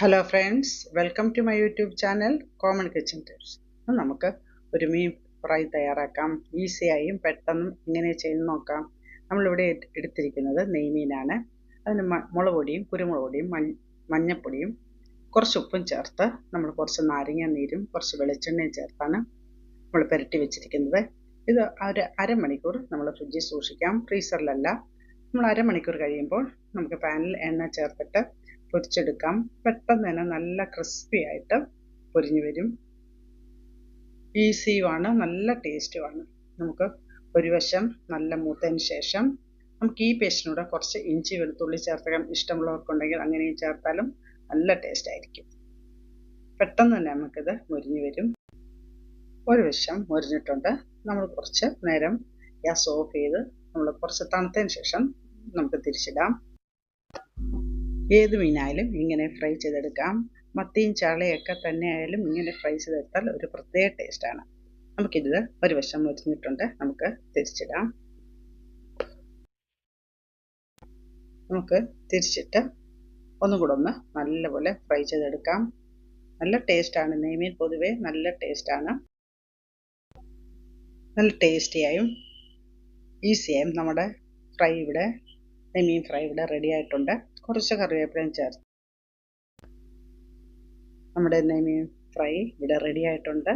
Hello friends welcome to my YouTube channel common kitchen tips നമുക്ക് ഒരു മീൻ fry തയ്യാറാക്കാം. ഈസിയായും പെട്ടെന്നും ഇങ്ങനെ ചെയ്ത് നോക്കാം. നമ്മളിവിടെ എട്- എടുത്തിരിക്കുന്നത് നെയ്മീനാണ് അതിന് മുളക് പൊടിയും കുരുമുളക് പൊടിയും മഞ്ഞ മഞ്ഞപ്പൊടിയും കുറച്ച് ഉപ്പും ചേർത്ത് നമ്മൾ കുറച്ച് നാരങ്ങ നീരും കുറച്ച് വെളിച്ചെണ്ണയും ചേർത്താണ് നമ്മൾ പുരട്ടി വെച്ചിരിക്കുന്നത്. ഇത് ഒരു അരമണിക്കൂർ നമ്മൾ ഫ്രിഡ്ജിൽ സൂക്ഷിക്കാം. ഫ്രീസറിലല്ല. നമ്മൾ അരമണിക്കൂർ കഴിയുമ്പോൾ നമുക്ക് പാനിൽ എണ്ണ ചേർത്തിട്ട് പൊരിച്ചെടുക്കാം. പെട്ടെന്ന് തന്നെ നല്ല ക്രിസ്പി ആയിട്ട് പൊരിഞ്ഞു വരും. ഈസിയുമാണ് നല്ല ടേസ്റ്റുമാണ് നമുക്ക് ഒരു വശം നല്ല മൂത്തതിന് ശേഷം നമുക്ക് ഈ പേസ്റ്റിനൂടെ കുറച്ച് ഇഞ്ചി വെളുത്തുള്ളി ചേർത്തകം ഇഷ്ടമുള്ളവർക്കുണ്ടെങ്കിൽ അങ്ങനെയും ചേർത്താലും നല്ല ടേസ്റ്റ് ആയിരിക്കും. പെട്ടെന്ന് തന്നെ നമുക്കിത് മുരിഞ്ഞു വരും. ഒരു വശം മുരിഞ്ഞിട്ടുണ്ട്. നമ്മൾ കുറച്ച് നേരം ഗ്യാസ് ഓഫ് ചെയ്ത് നമ്മൾ കുറച്ച് തണുത്തതിന് ശേഷം നമുക്ക് തിരിച്ചിടാം. ഏത് മീനായാലും ഇങ്ങനെ ഫ്രൈ ചെയ്തെടുക്കാം. മത്തിയും ചാളയൊക്കെ തന്നെ ആയാലും ഇങ്ങനെ ഫ്രൈ ചെയ്തെടുത്താൽ ഒരു പ്രത്യേക ടേസ്റ്റാണ് നമുക്കിത് ഒരു വശം മുരിഞ്ഞിട്ടുണ്ട് നമുക്ക് തിരിച്ചിടാം. നമുക്ക് തിരിച്ചിട്ട് ഒന്നും കൂടെ ഒന്ന് നല്ലപോലെ ഫ്രൈ ചെയ്തെടുക്കാം. നല്ല ടേസ്റ്റാണ് നെയ്മീൻ പൊതുവേ നല്ല ടേസ്റ്റാണ് നല്ല ടേസ്റ്റിയായും ഈസിയായും നമ്മുടെ ഫ്രൈ ഇവിടെ നെയ്മീൻ ഫ്രൈ ഇവിടെ റെഡി ആയിട്ടുണ്ട്. കുറച്ച് കറിവേപ്പിലയും ചേർത്ത് നമ്മുടെ നെയ്മീൻ ഫ്രൈ ഇവിടെ റെഡി ആയിട്ടുണ്ട്.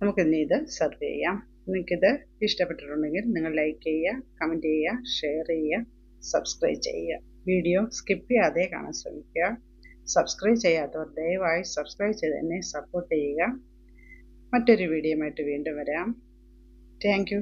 നമുക്ക് ഇനി ഇത് സെർവ് ചെയ്യാം. നിങ്ങൾക്കിത് ഇഷ്ടപ്പെട്ടിട്ടുണ്ടെങ്കിൽ നിങ്ങൾ ലൈക്ക് ചെയ്യുക കമന്റ് ചെയ്യുക ഷെയർ ചെയ്യുക സബ്സ്ക്രൈബ് ചെയ്യുക. വീഡിയോ സ്കിപ്പ് ചെയ്യാതെ കാണാൻ ശ്രമിക്കുക. സബ്സ്ക്രൈബ് ചെയ്യാത്തവർ ദയവായി സബ്സ്ക്രൈബ് ചെയ്ത് എന്നെ സപ്പോർട്ട് ചെയ്യുക. മറ്റൊരു വീഡിയോയുമായിട്ട് വീണ്ടും വരാം. താങ്ക്